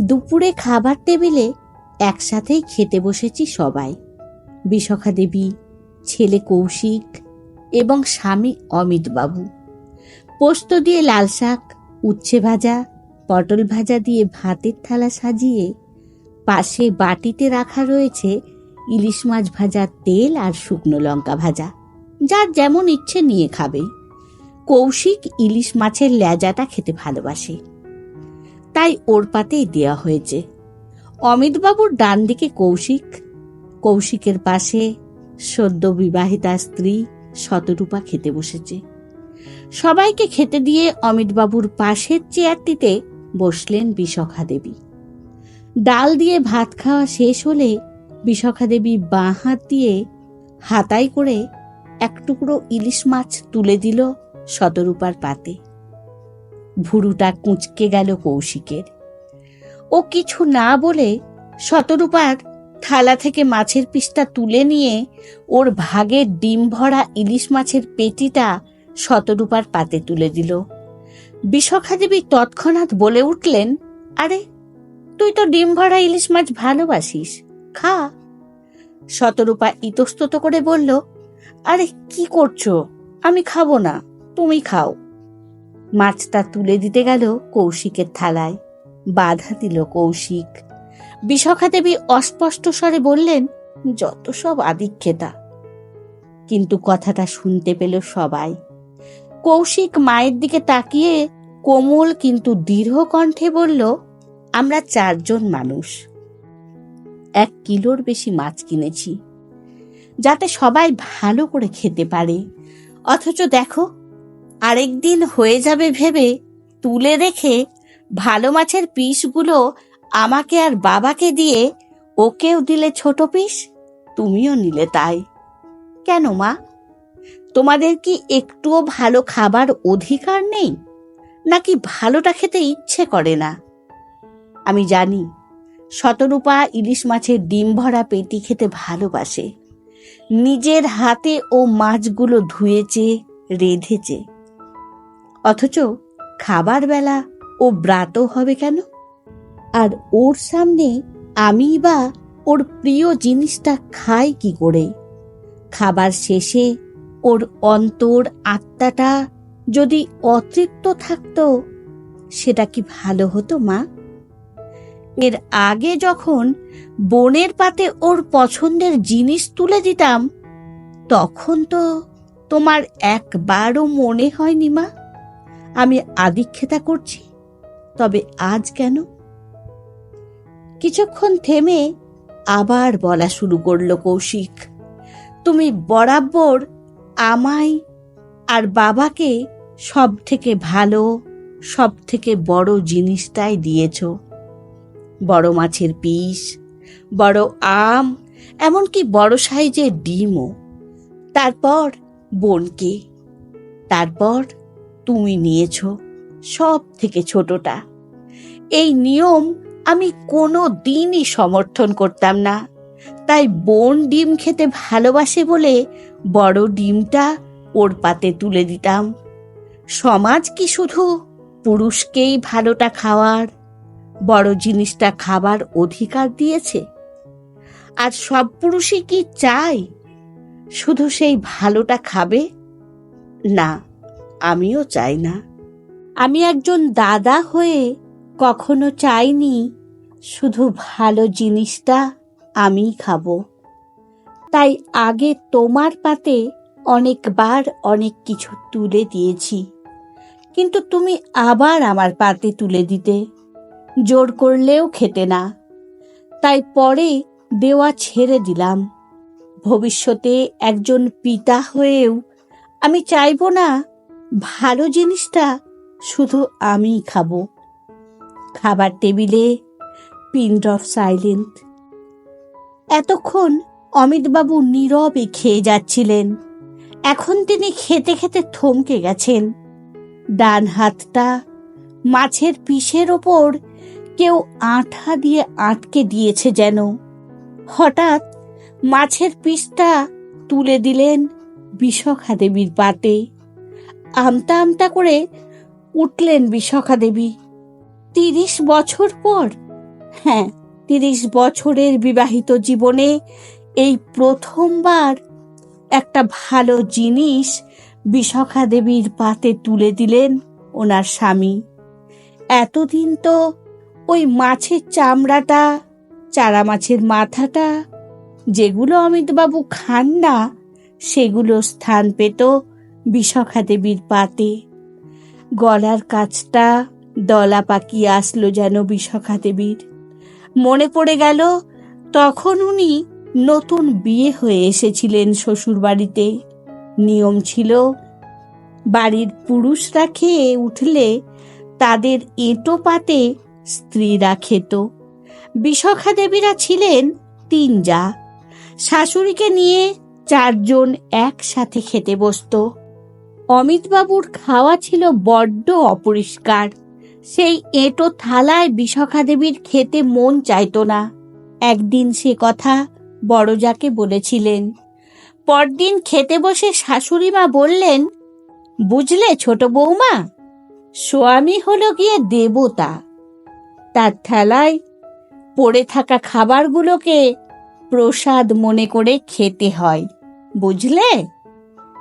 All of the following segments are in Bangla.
দুপুরে খাবার টেবিলে একসাথেই খেতে বসেছি সবাই। বিশখা দেবী, ছেলে কৌশিক এবং স্বামী অমিতবাবু। পোস্ত দিয়ে লাল শাক, উচ্ছে ভাজা, পটল ভাজা দিয়ে ভাতের থালা সাজিয়ে পাশে বাটিতে রাখা রয়েছে ইলিশ মাছ ভাজা তেল আর শুকনো লঙ্কা ভাজা। যার যেমন ইচ্ছে নিয়ে খাবে। কৌশিক ইলিশ মাছের ল্যাজাটা খেতে ভালোবাসে। তাই ওর পাতেই দেওয়া হয়েছে। অমিতবাবুর ডান দিকে কৌশিক, কৌশিকের পাশে সদ্য বিবাহিতা স্ত্রী শতরূপা খেতে বসেছে। সবাইকে খেতে দিয়ে অমিতবাবুর পাশের চেয়ারটিতে বসলেন বিশখা দেবী। ডাল দিয়ে ভাত খাওয়া শেষ হলে বিশখা দেবী বাঁ হাত দিয়ে হাতাই করে এক টুকরো ইলিশ মাছ তুলে দিল শতরূপার পাতে। ভুরুটা কুঁচকে গেল কৌশিকের। ও কিছু না বলে শতরূপার থালা থেকে মাছের পিসটা তুলে নিয়ে ওর ভাগের ডিম ভরা ইলিশ মাছের পেটিটা শতরূপার পাতে তুলে দিল। বিশখা দেবী তৎক্ষণাৎ বলে উঠলেন, আরে, তুই তো ডিম ভরা ইলিশ মাছ ভালোবাসিস, খা। শতরূপা ইতস্তত করে বলল, আরে, কি করছ? আমি খাব না, তুমি খাও। মাছটা তুলে দিতে গেল কৌশিকের থালায়। বাধা দিল কৌশিক। বিশখা দেবী অস্পষ্ট স্বরে বললেন, যত সব আদিক্ষেতা। কিন্তু কথাটা শুনতে পেল সবাই। কৌশিক মায়ের দিকে তাকিয়ে কোমল কিন্তু দৃঢ় কণ্ঠে বলল, আমরা চারজন মানুষ। এক কিলোর বেশি মাছ কিনেছি। যাতে সবাই ভালো করে খেতে পারে। অথচ দেখো আরেকদিন হয়ে যাবে ভেবে তুলে রেখে ভালো মাছের পিসগুলো আমাকে আর বাবাকে দিয়ে ওকেও দিলে ছোট পিস, তুমিও নিলে তাই। কেন মা? তোমাদের কি একটুও ভালো খাবার অধিকার নেই? নাকি ভালোটা খেতে ইচ্ছে করে না? আমি জানি শতরূপা ইলিশ মাছের ডিম ভরা পেটি খেতে ভালোবাসে। নিজের হাতে ও মাছগুলো ধুয়েছে রেঁধেছে অথচ খাবার বেলা ও ব্রাত হবে কেন? আর ওর সামনে আমি বা ওর প্রিয় জিনিসটা খাই কি করে? খাবার শেষে ওর অন্তর আত্মাটা যদি অতৃপ্ত থাকতো, সেটা কি ভালো হতো, মা? এর আগে যখন বনের পাতে ওর পছন্দের জিনিস তুলে দিতাম, তখন তো তোমার একবারও মনে হয়নি, মা। আমি আদিক্ষেতা করছি, তবে আজ কেন? কিছুক্ষণ থেমে আবার বলা শুরু করল কৌশিক, তুমি বরাবর আমায় আর বাবাকে সব থেকে ভালো সব থেকে বড় জিনিসটাই দিয়েছ। বড় মাছের পিস, বড় আম, এমনকি বড় সাইজের ডিমও। তারপর বোনকে, তারপর তুমি নিয়েছ সব থেকে ছোটটা। এই নিয়ম আমি কোনো দিনই সমর্থন করতাম না। তাই বোন ডিম খেতে ভালোবাসে বলে বড় ডিমটা ওর পাতে তুলে দিতাম। সমাজ কি শুধু পুরুষকেই ভালোটা খাওয়ার? বড় জিনিসটা খাবার অধিকার দিয়েছে? আর সব পুরুষই কি চায় শুধু সেই ভালোটা খাবে? না। আমিও চাই না। আমি একজন দাদা হয়ে কখনো চাইনি, শুধু ভালো জিনিসটা আমি খাব। তাই আগে তোমার পাতে অনেকবার অনেক কিছু তুলে দিয়েছি। কিন্তু তুমি আবার আমার পাতে তুলে দিতে। জোর করলেও খেতে না। তাই পরে দেওয়া ছেড়ে দিলাম। ভবিষ্যতে একজন পিতা হয়েও আমি চাইব না ভালো জিনিসটা শুধু আমিই খাব। খাবার টেবিলে পিন অফ সাইলেন্ট। এতক্ষণ অমিতবাবু নীরবে খেয়ে যাচ্ছিলেন। এখন তিনি খেতে খেতে থমকে গেছেন। ডান হাতটা মাছের পিসের ওপর কেউ আঠা দিয়ে আটকে দিয়েছে যেন। হঠাৎ মাছের পিসটা তুলে দিলেন বিশখা দেবীর পাতে। আমতা আমতা করে উঠলেন বিশখা দেবী। তিরিশ বছর পর হ্যাঁ তিরিশ বছরের বিবাহিত জীবনে এই প্রথমবার একটা ভালো জিনিস বিশাখা দেবীর পাতে তুলে দিলেন ওনার স্বামী। এতদিন তো ওই মাছের চামড়াটা চারা মাছের মাথাটা, যেগুলো অমিতবাবু খান না, সেগুলো স্থান পেত বিশাখা দেবীর পাতে। গলার কাছটা দলা পাকিয়ে আসলো যেন বিশাখা দেবীর মনে পড়ে গেল, তখন উনি নতুন বিয়ে হয়ে এসেছিলেন শ্বশুর বাড়িতে নিয়ম ছিল, বাড়ির পুরুষরা খেয়ে উঠলে তাদের এঁটো পাতে স্ত্রীরা খেত। বিশাখা দেবীরা ছিলেন তিন যা শাশুড়িকে নিয়ে চারজন একসাথে খেতে বসত। অমিতবাবুর খাওয়া ছিল বড্ড অপরিষ্কার। সেই এঁটো থালায় বিশাখা দেবীর খেতে মন চাইতো না। একদিন সে কথা বড়জাকে বলেছিলেন। পরদিন খেতে বসে শাশুড়ি মা বললেন, বুঝলে ছোট বৌমা স্বামী হলো গিয়ে দেবতা। তার থালায় পড়ে থাকা খাবারগুলোকে প্রসাদ মনে করে খেতে হয়, বুঝলে?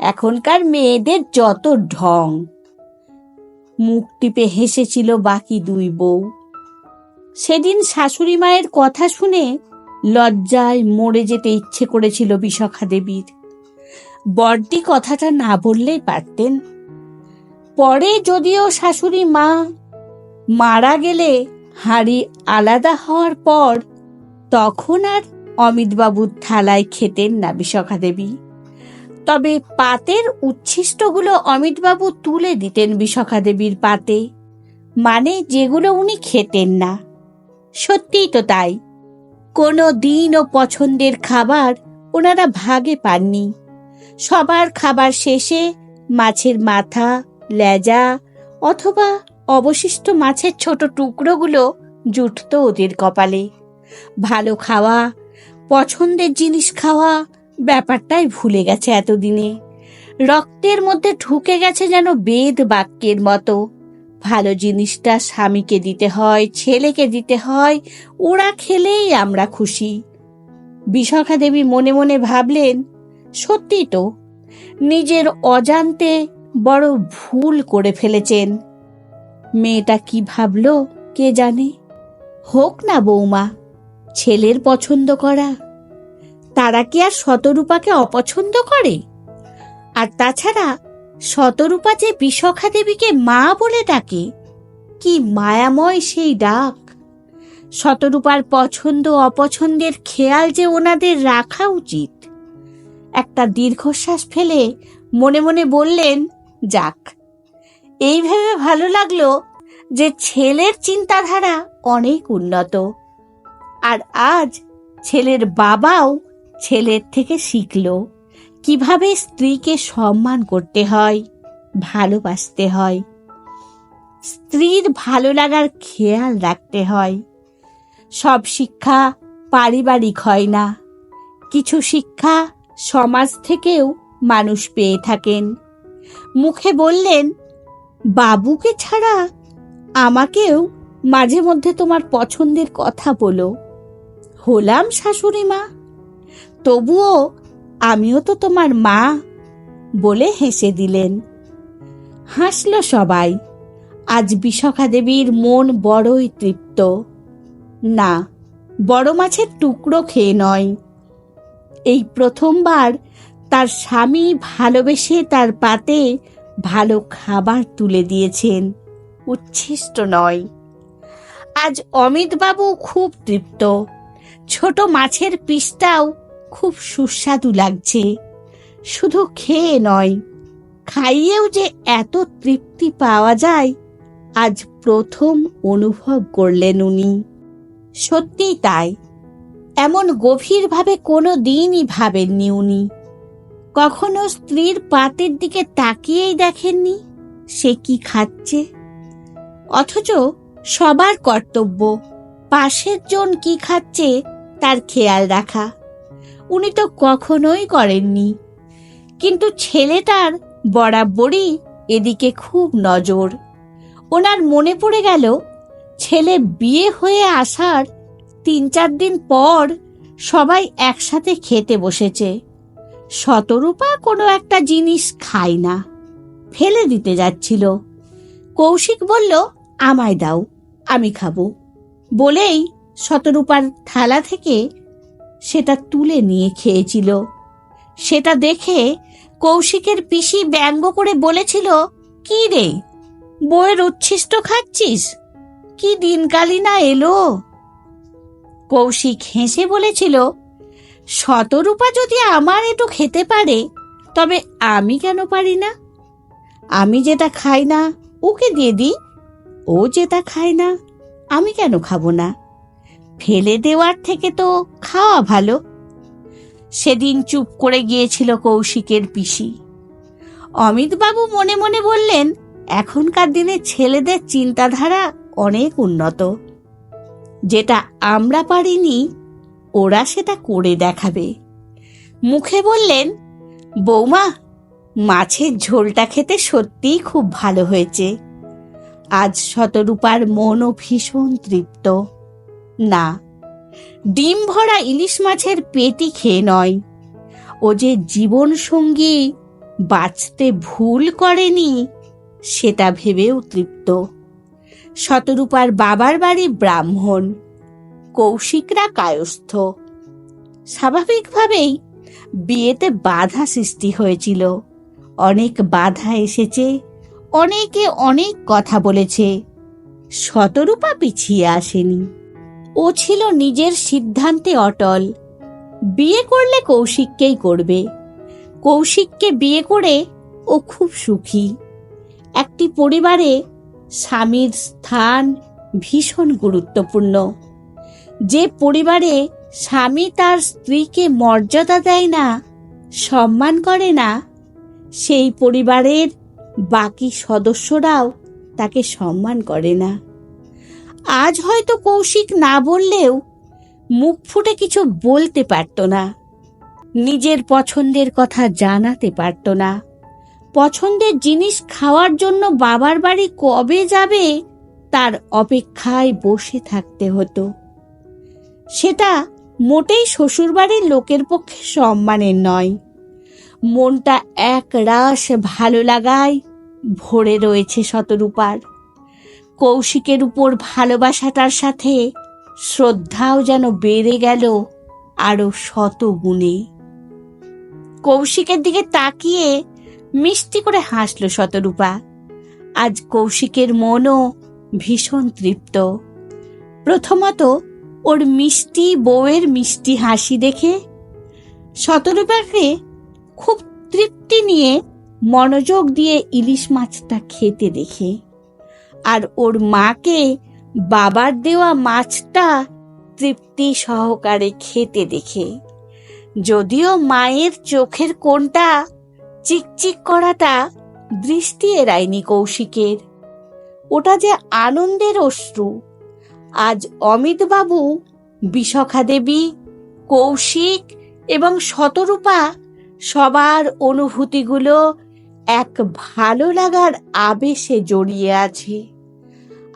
এখনকার মেয়েদের যত ঢং। মুখ টিপে হেসেছিল বাকি দুই বউ। সেদিন শাশুড়ি মায়ের কথা শুনে লজ্জায় মরে যেতে ইচ্ছে করেছিল বিশাখা দেবীর। বড়দি কথাটা না বললেই পারতেন। পরে যদিও শাশুড়ি মা মারা গেলে হাড়ি আলাদা হওয়ার পর তখন আর অমিতবাবুর থালায় খেতেন না বিশাখা দেবী। তবে পাতের উচ্ছিষ্টগুলো অমিতবাবু তুলে দিতেন বিশাখা দেবীর পাতে। মানে যেগুলো উনি খেতেন না। সত্যিই তো তাই। কোনো দিন ও পছন্দের খাবার ওনারা ভাগে পাননি। সবার খাবার শেষে মাছের মাথা, লেজা অথবা অবশিষ্ট মাছের ছোট টুকরোগুলো জুটত ওদের কপালে। ভালো খাওয়া, পছন্দের জিনিস খাওয়া ব্যাপারটাই ভুলে গেছে এতদিনে। রক্তের মধ্যে ঢুকে গেছে যেন বেদ বাক্যের মতো। ভালো জিনিসটা স্বামীকে দিতে হয়, ছেলেকে দিতে হয়, ওরা খেলেই আমরা খুশি। বিশাখা দেবী মনে মনে ভাবলেন, সত্যি তো, নিজের অজান্তে বড় ভুল করে ফেলেছেন। মেয়েটা কি ভাবলো, কে জানে? হোক না বৌমা, ছেলের পছন্দ করা। তারা কি আর শতরূপাকে অপছন্দ করে? আর তাছাড়া শতরূপা যে বিশাখা দেবীকে মা বলে ডাকে, কি মায়াময় সেই ডাক! শতরূপার পছন্দ অপছন্দের খেয়াল যে ওনাদের রাখা উচিত। একটা দীর্ঘশ্বাস ফেলে মনে মনে বললেন, যাক, এই ভেবে ভালো লাগল যে ছেলের চিন্তাধারা অনেক উন্নত। আর আজ ছেলের বাবাও ছেলের থেকে শিখল কীভাবে স্ত্রীকে সম্মান করতে হয়, ভালোবাসতে হয়। স্ত্রীর ভালো লাগার খেয়াল রাখতে হয়। সব শিক্ষা পারিবারিক হয় না। কিছু শিক্ষা সমাজ থেকেও মানুষ পেয়ে থাকেন। মুখে বললেন, বাবুকে ছাড়া আমাকেও মাঝে মধ্যে তোমার পছন্দের কথা বলো। হলাম শাশুড়ি মা। তবুও আমিও তো তোমার মা বলে হেসে দিলেন। হাসল সবাই। আজ বিশাখা দেবীর মন বড়ই তৃপ্ত। না, বড় মাছের টুকরো খেয়ে নয়। এই প্রথমবার তার স্বামী ভালোবেসে তার পাতে ভালো খাবার তুলে দিয়েছেন। উচ্ছিষ্ট নয়। আজ অমিতবাবু খুব তৃপ্ত। ছোট মাছের পিসটাও খুব সুস্বাদু লাগছে। শুধু খেয়ে নয়, খাইয়েও যে এত তৃপ্তি পাওয়া যায়, আজ প্রথম অনুভব করলেন উনি। সত্যিই তাই। এমন গভীরভাবে কোনো দিনই ভাবেননি উনি। কখনো স্ত্রীর পাতের দিকে তাকিয়েই দেখেননি, সে কি খাচ্ছে? অথচ সবার কর্তব্য, পাশের জন কি খাচ্ছে তার খেয়াল রাখা। উনি তো কখনোই করেননি। কিন্তু ছেলেটার বরাবরই এদিকে খুব নজর। ওনার মনে পড়ে গেল, ছেলে বিয়ে হয়ে আসার তিন চার দিন পর সবাই একসাথে খেতে বসেছে। শতরূপা কোনো একটা জিনিস খায় না, ফেলে দিতে যাচ্ছিল। কৌশিক বলল, আমায় দাও, আমি খাব। বলেই শতরূপার থালা থেকে সেটা তুলে নিয়ে খেয়েছিল। সেটা দেখে কৌশিকের পিসি ব্যঙ্গ করে বলেছিল, কি রে, বইয়ের উচ্ছিষ্ট খাচ্ছিস? কি দিনকালি না এলো? কৌশিক হেসে বলেছিল, শতরূপা যদি আমার একটু খেতে পারে, তবে আমি কেন পারি না? আমি যেটা খাই না, ওকে দিয়ে দিই, ও যেটা খায় না, আমি কেন খাব না? ফেলে দেওয়ার থেকে তো খাওয়া ভালো। সেদিন চুপ করে গিয়েছিল কৌশিকের পিসি। অমিতবাবু মনে মনে বললেন, এখনকার দিনে ছেলেদের চিন্তাধারা অনেক উন্নত। যেটা আমরা পারিনি, ওরা সেটা করে দেখাবে। মুখে বললেন, বৌমা, মাছের ঝোলটা খেতে সত্যিই খুব ভালো হয়েছে। আজ শতরূপার মনও ভীষণ তৃপ্ত। না, ডিম ভরা ইলিশ মাছের পেটি খেয়ে নয়। ও যে জীবন সঙ্গী বাঁচতে ভুল করেনি, সেটা ভেবেও তৃপ্ত। শতরূপার বাবার বাড়ি ব্রাহ্মণ, কৌশিকরা কায়স্থ। স্বাভাবিকভাবেই বিয়েতে বাধা সৃষ্টি হয়েছিল। অনেক বাধা এসেছে, অনেকে অনেক কথা বলেছে। শতরূপা পিছিয়ে আসেনি। ও ছিল নিজের সিদ্ধান্তে অটল। বিয়ে করলে কৌশিককেই করবে। কৌশিককে বিয়ে করে ও খুব সুখী। একটি পরিবারে স্বামীর স্থান ভীষণ গুরুত্বপূর্ণ। যে পরিবারে স্বামী তার স্ত্রীকে মর্যাদা দেয় না, সম্মান করে না, সেই পরিবারের বাকি সদস্যরাও তাকে সম্মান করে না। আজ হয়তো কৌশিক না বললেও মুখ ফুটে কিছু বলতে পারত না। নিজের পছন্দের কথা জানাতে পারত না। পছন্দের জিনিস খাওয়ার জন্য বাবার বাড়ি কবে যাবে তার অপেক্ষায় বসে থাকতে হতো। সেটা মোটেই শ্বশুরবাড়ির লোকের পক্ষে সম্মানের নয়। মনটা এক রাস ভালো লাগায় ভরে রয়েছে শতরূপার। কৌশিকের উপর ভালোবাসাটার সাথে, শ্রদ্ধাও যেন বেড়ে গেল আরও শত গুণে। কৌশিকের দিকে তাকিয়ে মিষ্টি করে হাসল শতরূপা। আজ কৌশিকের মনও ভীষণ তৃপ্ত। প্রথমত ওর মিষ্টি বউয়ের মিষ্টি হাসি দেখে শতরূপাকে খুব তৃপ্তি নিয়ে মনোযোগ দিয়ে ইলিশ মাছটা খেতে দেখে। আর ওর মাকে বাবার দেওয়া মাছটা তৃপ্তি সহকারে খেতে দেখে। যদিও মায়ের চোখের কোনটা চিকচিক করাটা দৃষ্টি এড়ায়নি কৌশিকের। ওটা যে আনন্দের অশ্রু। আজ অমিতবাবু, বিশখা দেবী, কৌশিক এবং শতরূপা সবার অনুভূতিগুলো এক ভালো লাগার আবেশে জড়িয়ে আছে।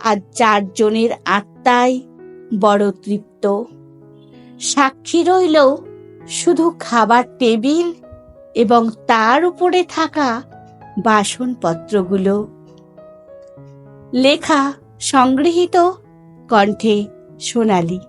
আজ চারজনের আত্মায় বড় তৃপ্ত। সাক্ষী রইল শুধু খাবার টেবিল এবং তার উপরে থাকা বাসনপত্রগুলো। লেখা সংগৃহীত কণ্ঠে সোনালী।